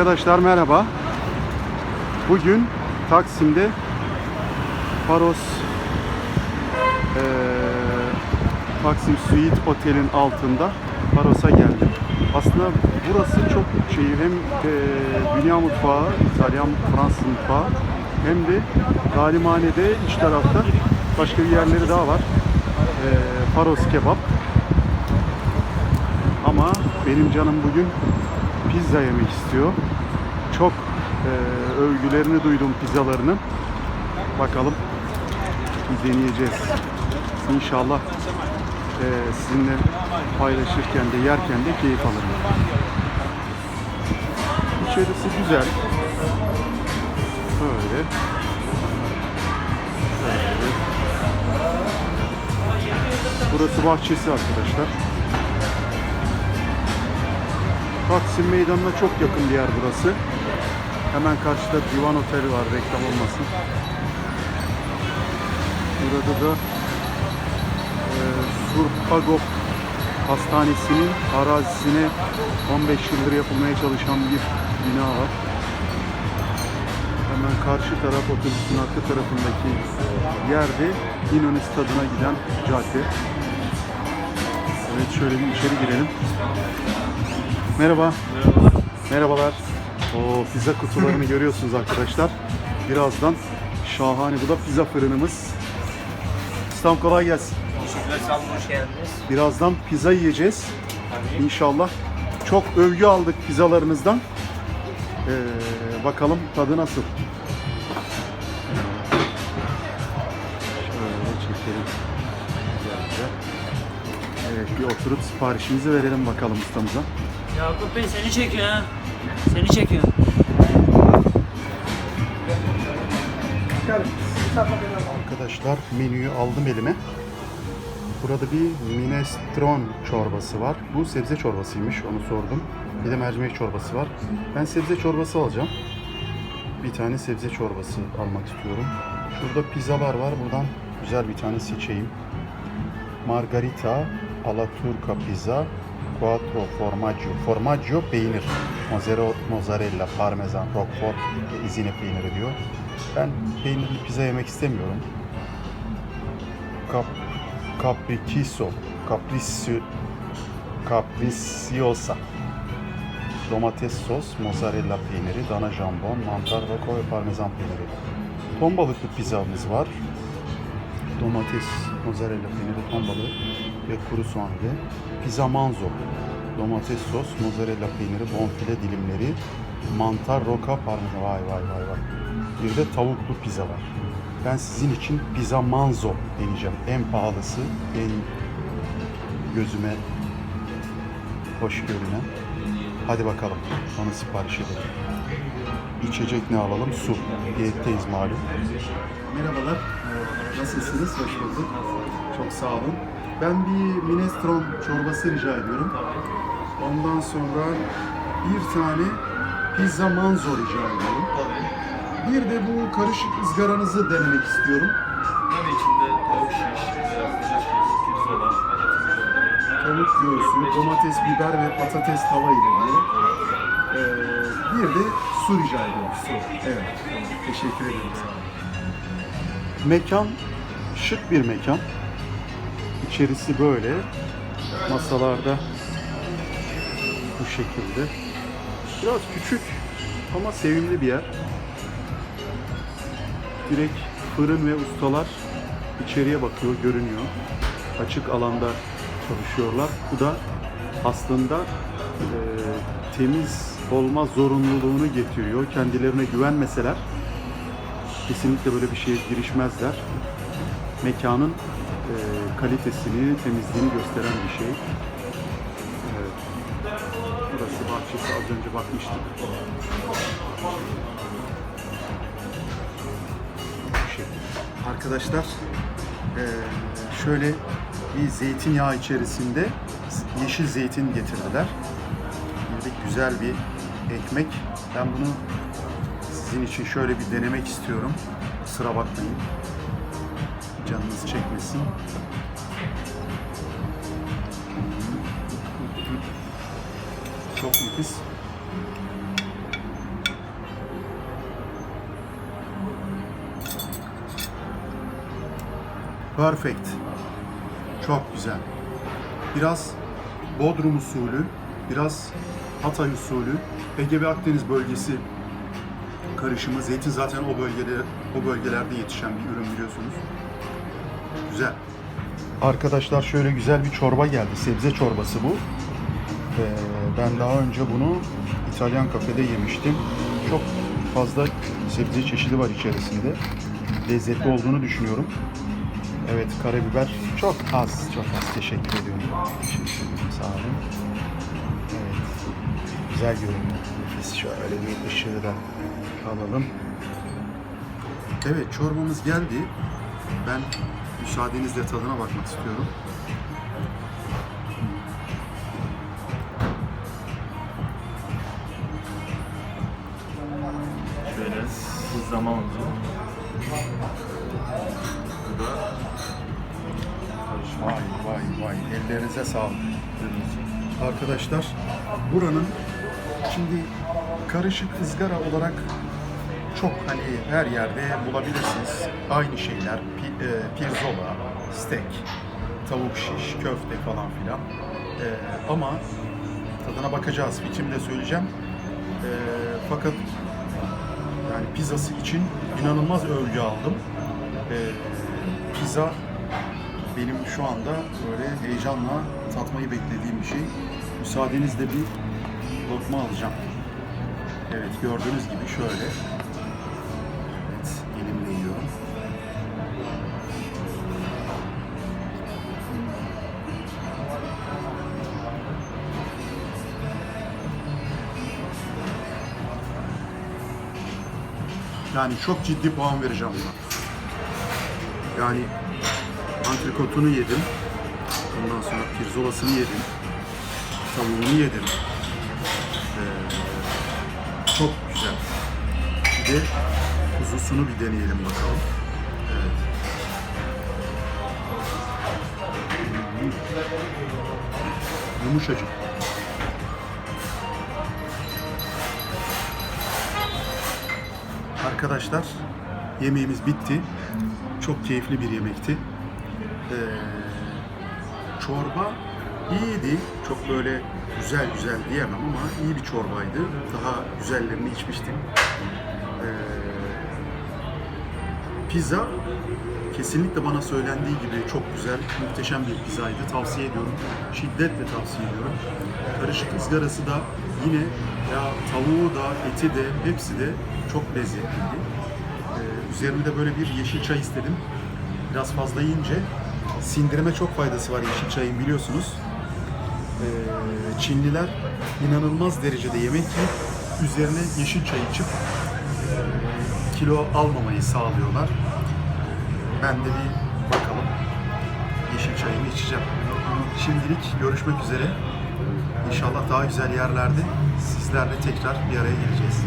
Arkadaşlar merhaba. Bugün Taksim'de Paros eee, Taksim Suite Otel'in altında Paros'a geldim. Aslında burası çok şey hem eee, dünya mutfağı, İtalyan, Fransız mutfağı hem de talimhanede iç tarafta başka bir yerleri daha var. Eee Paros kebap. Ama benim canım bugün pizza yemek istiyor. Çok eee, övgülerini duydum pizzalarının. Bakalım deneyeceğiz. İnşallah eee, sizinle paylaşırken de yerken de keyif alırım. İçerisi güzel. Böyle. Böyle. Burası bahçesi arkadaşlar. Taksim Meydanı'na çok yakın bir yer burası. Hemen karşıda Divan Oteli var reklam olmasın. Burada da e, Surpagop Hastanesi'nin arazisine 15 yıldır yapılmaya çalışan bir bina var. Hemen karşı taraf otobüsün arka tarafındaki yerde İnönü Stadı'na giden cadde. Evet şöyle bir içeri girelim. Merhaba. Merhabalar. O pizza kutularını görüyorsunuz arkadaşlar. Birazdan şahane bu da pizza fırınımız. İslam kolay gelsin. Teşekkürler, sağ olun, hoş geldiniz. Birazdan pizza yiyeceğiz. İnşallah. Çok övgü aldık pizzalarınızdan. Ee, bakalım tadı nasıl. Şöyle çekelim. Evet bir oturup siparişimizi verelim bakalım ustamıza. Yakup Bey seni çekiyor ha. Seni çekiyor. Arkadaşlar menüyü aldım elime. Burada bir minestrone çorbası var. Bu sebze çorbasıymış onu sordum. Bir de mercimek çorbası var. Ben sebze çorbası alacağım. Bir tane sebze çorbası almak istiyorum. Şurada pizzalar var. Buradan güzel bir tane seçeyim. Margarita, alla turca pizza, quattro formaggio. Formaggio peynir. Mozzarella, parmesan, roquefort izine peyniri diyor. Ben peynirli pizza yemek istemiyorum. Cap, capriccio, capriccio, capricciosa. Domates sos, mozzarella peyniri, dana jambon, mantar, roko ve parmesan peyniri. Ton balıklı pizzamız var. Domates, mozzarella peyniri, ton balığı ve kuru soğan ile. Pizza manzo. Domates sos, mozzarella peyniri, bonfile dilimleri, mantar, roka, parmesan. Vay vay vay vay. Bir de tavuklu pizza var. Ben sizin için pizza manzo deneyeceğim. En pahalısı, en gözüme hoş görünen. Hadi bakalım onu sipariş edelim. İçecek ne alalım? Su. Diyetteyiz malum. Merhabalar. Ee, Nasılsınız? Hoş bulduk. Çok sağ olun. Ben bir minestrone çorbası rica ediyorum. Ondan sonra bir tane pizza manzo rica ediyorum. Bir de bu karışık ızgaranızı denemek istiyorum. Tabii içinde tavuk şiş, pirzola, Tavuk göğsü, domates, biber ve patates tava ile. Ee, bir de su rica ediyorum. Su. Evet. Teşekkür ederim. Sağ olun. Mekan şık bir mekan. İçerisi böyle. Masalarda bu şekilde. Biraz küçük ama sevimli bir yer. Direkt fırın ve ustalar içeriye bakıyor, görünüyor. Açık alanda çalışıyorlar. Bu da aslında e, temiz olma zorunluluğunu getiriyor. Kendilerine güvenmeseler kesinlikle böyle bir şeye girişmezler. Mekanın kalitesini, temizliğini gösteren bir şey. Evet. Burası bahçesi az önce bakmıştık. Şekilde. Arkadaşlar şöyle bir zeytinyağı içerisinde yeşil zeytin getirdiler. De güzel bir ekmek. Ben bunu sizin için şöyle bir denemek istiyorum. Sıra bakmayın. Canınız çekmesin. Çok nefis. Perfect. Çok güzel. Biraz Bodrum usulü, biraz Hatay usulü, Ege ve Akdeniz bölgesi karışımı. Zeytin zaten o bölgede, o bölgelerde yetişen bir ürün biliyorsunuz. Güzel. Arkadaşlar şöyle güzel bir çorba geldi. Sebze çorbası bu. Ee, ben daha önce bunu İtalyan kafede yemiştim. Çok fazla sebze çeşidi var içerisinde. Lezzetli olduğunu düşünüyorum. Evet karabiber çok az, çok az. Teşekkür ediyorum. Teşekkür ederim. Sağ olun. Evet. Güzel görünüyor. Biz şöyle bir ışığı da alalım. Evet çorbamız geldi. Ben müsaadenizle tadına bakmak istiyorum. Şöyle hızlama olacak. Bu da Vay vay vay ellerinize sağlık. Arkadaşlar buranın şimdi karışık ızgara olarak çok hani her yerde bulabilirsiniz. Aynı şeyler pi, e, pirzola, steak, tavuk şiş, köfte falan filan. E, ama tadına bakacağız. Fikrimi de söyleyeceğim. E, fakat yani pizzası için inanılmaz övgü aldım. E, pizza benim şu anda böyle heyecanla tatmayı beklediğim bir şey. Müsaadenizle bir lokma alacağım. Evet gördüğünüz gibi şöyle. Yani çok ciddi puan vereceğim buna. Yani antrikotunu yedim. Ondan sonra pirzolasını yedim. Tavuğunu yedim. Ee, çok güzel. Bir de kuzusunu bir deneyelim bakalım. Evet. Yumuşacık. Arkadaşlar yemeğimiz bitti. Çok keyifli bir yemekti. Ee, çorba iyiydi. Çok böyle güzel güzel diyemem ama iyi bir çorbaydı. Daha güzellerini içmiştim. Ee, pizza kesinlikle bana söylendiği gibi çok güzel, muhteşem bir pizzaydı. Tavsiye ediyorum. Şiddetle tavsiye ediyorum. Karışık ızgarası da yine ya tavuğu da, eti de hepsi de çok lezzetliydi. Ee, üzerine de böyle bir yeşil çay istedim. Biraz fazla yiyince sindirime çok faydası var yeşil çayın biliyorsunuz. Ee, Çinliler inanılmaz derecede yemek yiyip üzerine yeşil çay içip e, kilo almamayı sağlıyorlar. Ben de bir bakalım yeşil çayımı içeceğim. Şimdilik görüşmek üzere. İnşallah daha güzel yerlerde sizlerle tekrar bir araya geleceğiz.